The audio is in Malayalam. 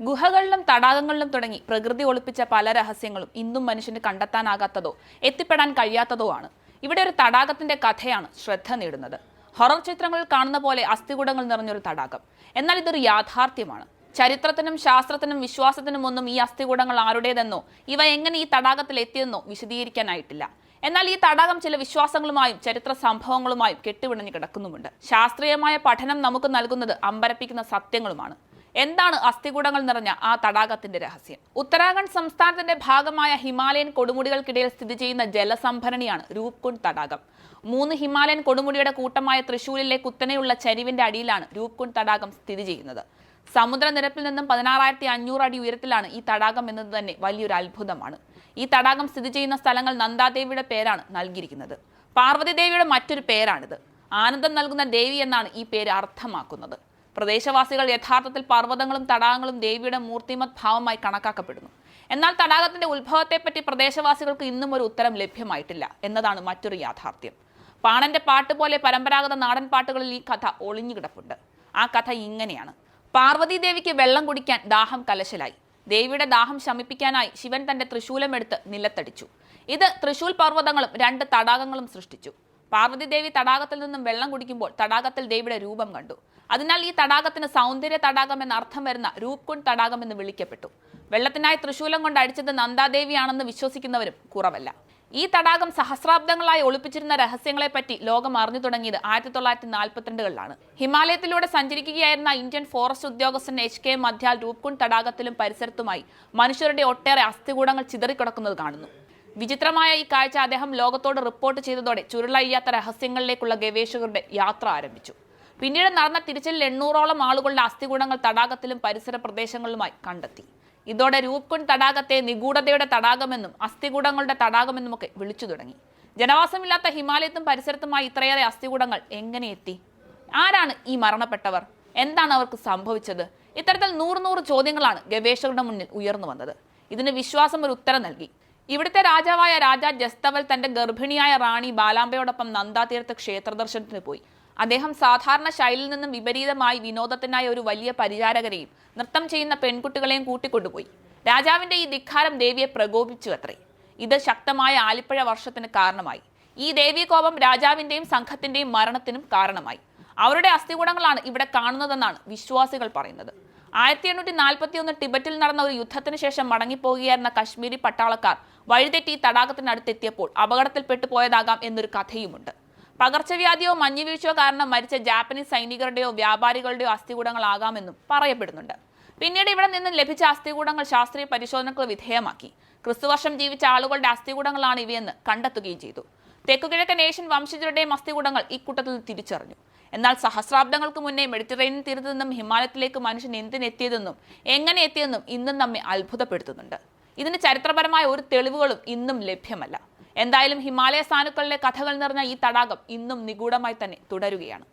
ഗുഹകളിലും തടാകങ്ങളിലും തുടങ്ങി പ്രകൃതി ഒളിപ്പിച്ച പല രഹസ്യങ്ങളും ഇന്നും മനുഷ്യന് കണ്ടെത്താനാകാത്തതോ എത്തിപ്പെടാൻ കഴിയാത്തതോ ആണ്. ഇവിടെ ഒരു തടാകത്തിന്റെ കഥയാണ് ശ്രദ്ധ നേടുന്നത്. ഹൊറർ ചിത്രങ്ങളിൽ കാണുന്ന പോലെ അസ്ഥികൂടങ്ങൾ നിറഞ്ഞൊരു തടാകം. എന്നാൽ ഇതൊരു യാഥാർത്ഥ്യമാണ്. ചരിത്രത്തിനും ശാസ്ത്രത്തിനും വിശ്വാസത്തിനും ഒന്നും ഈ അസ്ഥികൂടങ്ങൾ ആരുടേതെന്നോ ഇവ എങ്ങനെ ഈ തടാകത്തിൽ എത്തിയെന്നോ വിശദീകരിക്കാനായിട്ടില്ല. എന്നാൽ ഈ തടാകം ചില വിശ്വാസങ്ങളുമായും ചരിത്ര സംഭവങ്ങളുമായും കെട്ടുപിണഞ്ഞു കിടക്കുന്നുമുണ്ട്. ശാസ്ത്രീയമായ പഠനം നമുക്ക് നൽകുന്നത് അമ്പരപ്പിക്കുന്ന സത്യങ്ങളുമാണ്. എന്താണ് അസ്ഥികൂടങ്ങൾ നിറഞ്ഞ ആ തടാകത്തിന്റെ രഹസ്യം? ഉത്തരാഖണ്ഡ് സംസ്ഥാനത്തിന്റെ ഭാഗമായ ഹിമാലയൻ കൊടുമുടികൾക്കിടയിൽ സ്ഥിതി ചെയ്യുന്ന ജലസംഭരണിയാണ് രൂപ്കുണ്ട് തടാകം. മൂന്ന് ഹിമാലയൻ കൊടുമുടിയുടെ കൂട്ടമായ തൃശൂരിലെ കുത്തനെയുള്ള ചരിവിന്റെ അടിയിലാണ് രൂപ്കുണ്ട് തടാകം സ്ഥിതി ചെയ്യുന്നത്. സമുദ്രനിരപ്പിൽ നിന്നും പതിനാറായിരത്തി അഞ്ഞൂറ് അടി ഉയരത്തിലാണ് ഈ തടാകം എന്നത് തന്നെ വലിയൊരു അത്ഭുതമാണ്. ഈ തടാകം സ്ഥിതി ചെയ്യുന്ന സ്ഥലങ്ങൾ നന്ദാദേവിയുടെ പേരാണ് നൽകിയിരിക്കുന്നത്. പാർവതി ദേവിയുടെ മറ്റൊരു പേരാണിത്. ആനന്ദം നൽകുന്ന ദേവി എന്നാണ് ഈ പേര് അർത്ഥമാക്കുന്നത്. പ്രദേശവാസികൾ യഥാർത്ഥത്തിൽ പർവതങ്ങളും തടാകങ്ങളും ദേവിയുടെ മൂർത്തിമത് ഭാവമായി കണക്കാക്കപ്പെടുന്നു. എന്നാൽ തടാകത്തിന്റെ ഉത്ഭവത്തെപ്പറ്റി പ്രദേശവാസികൾക്ക് ഇന്നും ഒരു ഉത്തരം ലഭ്യമായിട്ടില്ല എന്നതാണ് മറ്റൊരു യാഥാർത്ഥ്യം. പാണന്റെ പാട്ട് പോലെ പരമ്പരാഗത നാടൻ പാട്ടുകളിൽ ഈ കഥ ഒളിഞ്ഞുകിടപ്പുണ്ട് ആ കഥ ഇങ്ങനെയാണ്. പാർവതി ദേവിക്ക് വെള്ളം കുടിക്കാൻ ദാഹം കലശലായി. ദേവിയുടെ ദാഹം ശമിപ്പിക്കാനായി ശിവൻ തന്റെ തൃശൂലമെടുത്ത് നിലത്തടിച്ചു. ഇത് തൃശൂൽ പർവതങ്ങളും രണ്ട് തടാകങ്ങളും സൃഷ്ടിച്ചു. പാർവതി ദേവി തടാകത്തിൽ നിന്നും വെള്ളം കുടിക്കുമ്പോൾ തടാകത്തിൽ ദേവിയുടെ രൂപം കണ്ടു. അതിനാൽ ഈ തടാകത്തിന് സൗന്ദര്യ തടാകം എന്ന അർത്ഥം വരുന്ന രൂപ്കുണ്ട് തടാകം എന്ന് വിളിക്കപ്പെട്ടു. വെള്ളത്തിനായി തൃശൂലം കൊണ്ട് അടിച്ചത് നന്ദാദേവിയാണെന്ന് വിശ്വസിക്കുന്നവരും കുറവല്ല. ഈ തടാകം സഹസ്രാബ്ദങ്ങളായി ഒളിപ്പിച്ചിരുന്ന രഹസ്യങ്ങളെപ്പറ്റി ലോകം അറിഞ്ഞു തുടങ്ങിയത് ആയിരത്തി തൊള്ളായിരത്തി നാൽപ്പത്തിരണ്ടുകളിലാണ് ഹിമാലയത്തിലൂടെ സഞ്ചരിക്കുകയായിരുന്ന ഇന്ത്യൻ ഫോറസ്റ്റ് ഉദ്യോഗസ്ഥൻ എച്ച് കെ മധ്യാൽ രൂപ്കുണ്ട് തടാകത്തിലും പരിസരത്തുമായി മനുഷ്യരുടെ ഒട്ടേറെ അസ്ഥികൂടങ്ങൾ ചിതറിക്കിടക്കുന്നത് കാണുന്നു. വിചിത്രമായ ഈ കാഴ്ച അദ്ദേഹം ലോകത്തോട് റിപ്പോർട്ട് ചെയ്തതോടെ ചുരുളഴിയാത്ത രഹസ്യങ്ങളിലേക്കുള്ള ഗവേഷകരുടെ യാത്ര ആരംഭിച്ചു. പിന്നീട് നടന്ന തിരിച്ചലിൽ എണ്ണൂറോളം ആളുകളുടെ അസ്ഥികൂടങ്ങൾ തടാകത്തിലും പരിസര പ്രദേശങ്ങളിലുമായി കണ്ടെത്തി. ഇതോടെ രൂപ്കുണ്ട് തടാകത്തെ നിഗൂഢതയുടെ തടാകമെന്നും അസ്ഥികൂടങ്ങളുടെ തടാകമെന്നുമൊക്കെ വിളിച്ചു തുടങ്ങി. ജനവാസമില്ലാത്ത ഹിമാലയത്തും പരിസരത്തുമായി ഇത്രയേറെ അസ്ഥികൂടങ്ങൾ എങ്ങനെ എത്തി? ആരാണ് ഈ മരണപ്പെട്ടവർ? എന്താണ് അവർക്ക് സംഭവിച്ചത്? ഇത്തരത്തിൽ നൂറ് നൂറ് ചോദ്യങ്ങളാണ് ഗവേഷകരുടെ മുന്നിൽ ഉയർന്നു വന്നത്. ഇതിന് വിശ്വാസം ഒരു ഉത്തരം നൽകി. ഇവിടുത്തെ രാജാവായ രാജാ ജസ്തവൽ തന്റെ ഗർഭിണിയായ റാണി ബാലാംബയോടൊപ്പം നന്ദാതീർത്ഥ ക്ഷേത്ര ദർശനത്തിന് പോയി. അദ്ദേഹം സാധാരണ ശൈലിയിൽ നിന്നും വിപരീതമായി വിനോദത്തിനായി ഒരു വലിയ പരിചാരകരെയും നൃത്തം ചെയ്യുന്ന പെൺകുട്ടികളെയും കൂട്ടിക്കൊണ്ടുപോയി. രാജാവിന്റെ ഈ ധിക്കാരം ദേവിയെ പ്രകോപിച്ചു അത്രേ ഇത് ശക്തമായ ആലിപ്പഴ വർഷത്തിന് കാരണമായി. ഈ ദേവീകോപം രാജാവിന്റെയും സംഘത്തിന്റെയും മരണത്തിനും കാരണമായി. അവരുടെ അസ്ഥികൂടങ്ങളാണ് ഇവിടെ കാണുന്നതെന്നാണ് വിശ്വാസികൾ പറയുന്നത്. ആയിരത്തി എണ്ണൂറ്റി നാൽപ്പത്തി ഒന്ന് ടിബറ്റിൽ നടന്ന ഒരു യുദ്ധത്തിന് ശേഷം മടങ്ങിപ്പോകുകയായിരുന്ന കശ്മീരി പട്ടാളക്കാർ വഴിതെറ്റി തടാകത്തിനടുത്തെത്തിയപ്പോൾ അപകടത്തിൽപ്പെട്ടു പോയതാകാം എന്നൊരു കഥയുമുണ്ട്. പകർച്ചവ്യാധിയോ മഞ്ഞുവീഴ്ചയോ കാരണം മരിച്ച ജാപ്പനീസ് സൈനികരുടെയോ വ്യാപാരികളുടെയോ അസ്ഥികൂടങ്ങളാകാമെന്നും പറയപ്പെടുന്നുണ്ട്. പിന്നീട് ഇവിടെ നിന്ന് ലഭിച്ച അസ്ഥികൂടങ്ങൾ ശാസ്ത്രീയ പരിശോധനകൾ വിധേയമാക്കി. ക്രിസ്തുവർഷം ജീവിച്ച ആളുകളുടെ അസ്ഥികൂടങ്ങളാണ് ഇവയെന്ന് കണ്ടെത്തുകയും ചെയ്തു. തെക്കുകിഴക്കൻ ഏഷ്യൻ വംശജരുടെയും അസ്ഥികൂടങ്ങൾ ഇക്കൂട്ടത്തിൽ തിരിച്ചറിഞ്ഞു. എന്നാൽ സഹസ്രാബ്ദങ്ങൾക്ക് മുന്നേ മെഡിറ്ററേനിയൻ തീരത്തു നിന്നും ഹിമാലയത്തിലേക്ക് മനുഷ്യൻ എന്തിനെത്തിയതെന്നും എങ്ങനെ എത്തിയെന്നും ഇന്നും നമ്മെ അത്ഭുതപ്പെടുത്തുന്നുണ്ട്. ഇതിന് ചരിത്രപരമായ ഒരു തെളിവുകളും ഇന്നും ലഭ്യമല്ല. എന്തായാലും ഹിമാലയ സാനുക്കളിലെ കഥകൾ നിറഞ്ഞ ഈ തടാകം ഇന്നും നിഗൂഢമായി തന്നെ തുടരുകയാണ്.